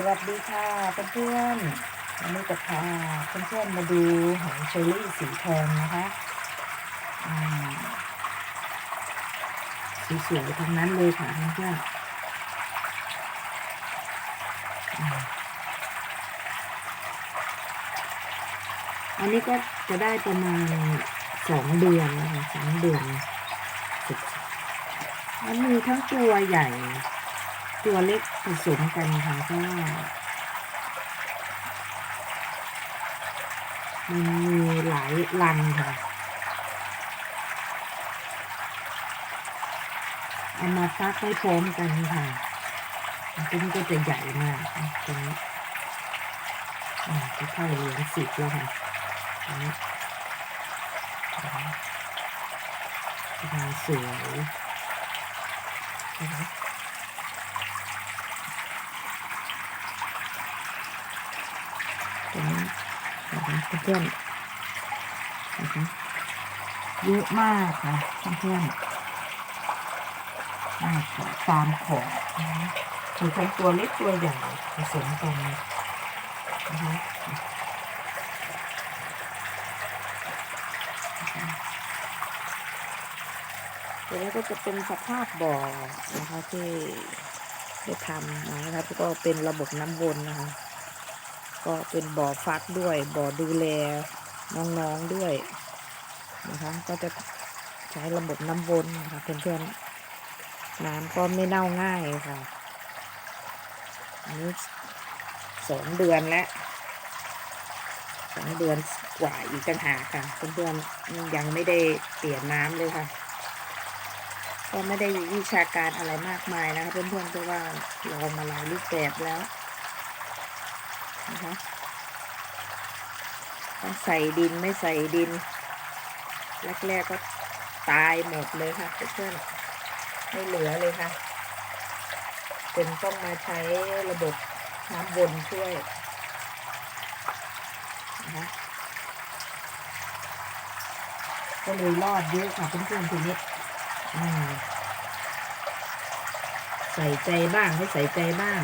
สวัสดีค่ะเพื่อนๆวันนี้จะพาเพื่อนๆมาดูหอยเชอรี่สีทองนะคะอ่าสีสวยทั้งนั้นเลยค่ะเพื่อนๆอ่าอันนี้ก็จะได้ประมาณสองเดือนนะคะสองเดือนสุดมันมีทั้งตัวใหญ่ ตัวเล็กผสมกันค่ะเพราะว่ามันมีหลายรังค่ะ เอามาฟักไว้พร้อมกันค่ะอันนี้ก็จะใหญ่มากตรงนี้อ่าจะเข้าเหลืองสิบแล้วค่ะอันนี้สวยนะคะ ตรงนี้นะคะเพื่อนๆนะคะเยอะมากค่ะเพื่อนๆมากค่ะตามขอบนะคะมีทั้งตัวเล็กตัวใหญ่ผสมกันนะคะตัวนี้ก็จะเป็นสภาพบ่อนะคะที่ได้ทำนะคะก็เป็นระบบน้ำวนนะคะ ก็เป็นบ่อฟักด้วย บ่อดูแลน้องๆด้วยนะคะ ก็จะใช้ระบบน้ำวนนะคะเพื่อนๆน้ำก็ไม่เน่าง่ายค่ะอันนี้สองเดือนแล้วสองเดือนกว่าอีกต่างหากค่ะเพื่อนๆยังไม่ได้เปลี่ยนน้ำเลยค่ะ ก็ไม่ได้วิชาการอะไรมากมายนะคะเพื่อนๆเพราะว่าลองมาหลายรูปแบบแล้ว นะคะต้องใส่ดินไม่ใส่ดิน แรกๆก็ตายหมดเลยค่ะเพื่อนๆไม่เหลือเลยค่ะเป็นต้องมาใช้ระบบน้ำวนช่วยนะคะก็เลยรอดเยอะค่ะเพื่อนๆทีนี้ใส่ใจบ้างไม่ใส่ใจบ้าง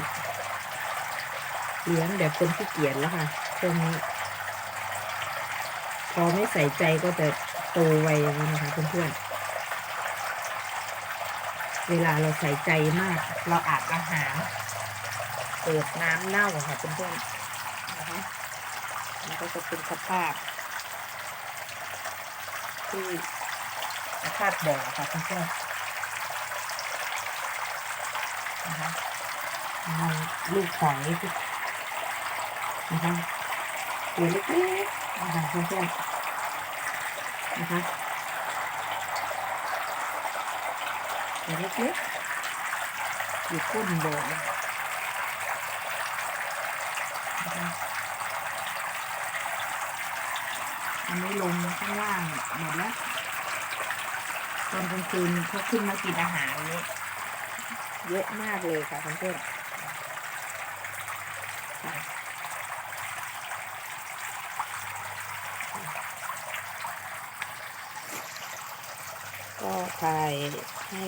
เลี้ยงแบบคนขี้เกียจแล้วค่ะช่วงนี้พอไม่ใส่ใจก็จะโตไวอย่างนี้นะคะเพื่อนๆ เวลาเราใส่ใจมาก เราอาบอาหารเปิดน้ำเน่าค่ะเพื่อนๆนะคะมันก็จะเป็นสภาพ ที่สภาพบ่อค่ะเพื่อนๆนะคะมันลูกหอยที่ นะคะตัวเล็กๆนะคะเพื่อนๆนะคะตัวเล็กๆอยู่ก้นบ่อนะคะอันนี้ลงข้างล่างหมดแล้วตอนกลางคืนเขาขึ้นมากินอาหารนี้เยอะมากเลยค่ะเพื่อนๆ ก็ถ่ายให้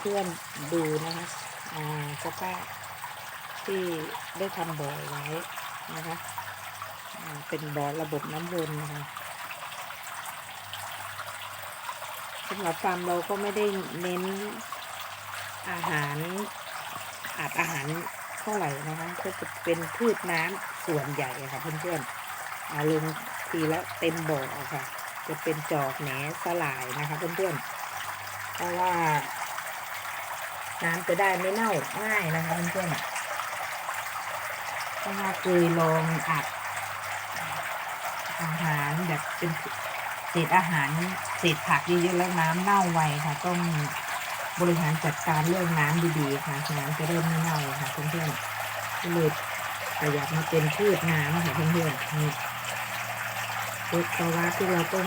เพื่อนๆดูนะคะอ่าสภาพที่ได้ทำบ่อไว้นะคะอ่าเป็นบ่อระบบน้ำวนนะคะสำหรับฟาร์มเราก็ไม่ได้เน้นอาหารอาดอาหารเท่าไหร่นะคะก็จะเป็นพืชน้ำส่วนใหญ่อะค่ะเพื่อนๆอาลงทีละเต็มบ่อค่ะ จะเป็นจอกแหนสลายนะคะเพื่อนๆ เพราะว่า น้ำจะได้ไม่เน่าง่ายนะคะเพื่อนๆเพราะว่าเคยลองอัดอาหารแบบเป็นเศษอาหารเศษผักเยอะๆแล้วน้ำเน่าไวค่ะต้องบริหารจัดการเรื่องน้ำดีๆค่ะน้ำจะเริ่มไม่เน่าค่ะเพื่อนๆก็เลยประหยัดมาเป็นพืชน้ำค่ะเพื่อนๆนี่คือภาวะที่เราต้อง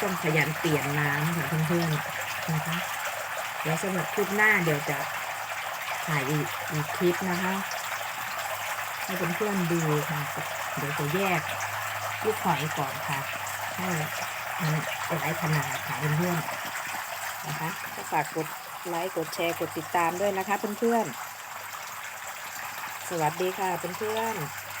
ต้องขยันเปลี่ยนน้ำค่ะเพื่อนๆ นะคะแล้วสำหรับคลิปหน้าเดี๋ยวจะถ่ายอีกอีกคลิปนะคะ ให้เพื่อนๆดูค่ะ เดี๋ยวจะแยกลูกหอยก่อนค่ะให้มันหลายขนาดค่ะเพื่อนๆนะคะก็ฝากกดไลค์กดแชร์กดติดตามด้วยนะคะเพื่อนๆสวัสดีค่ะเพื่อนๆ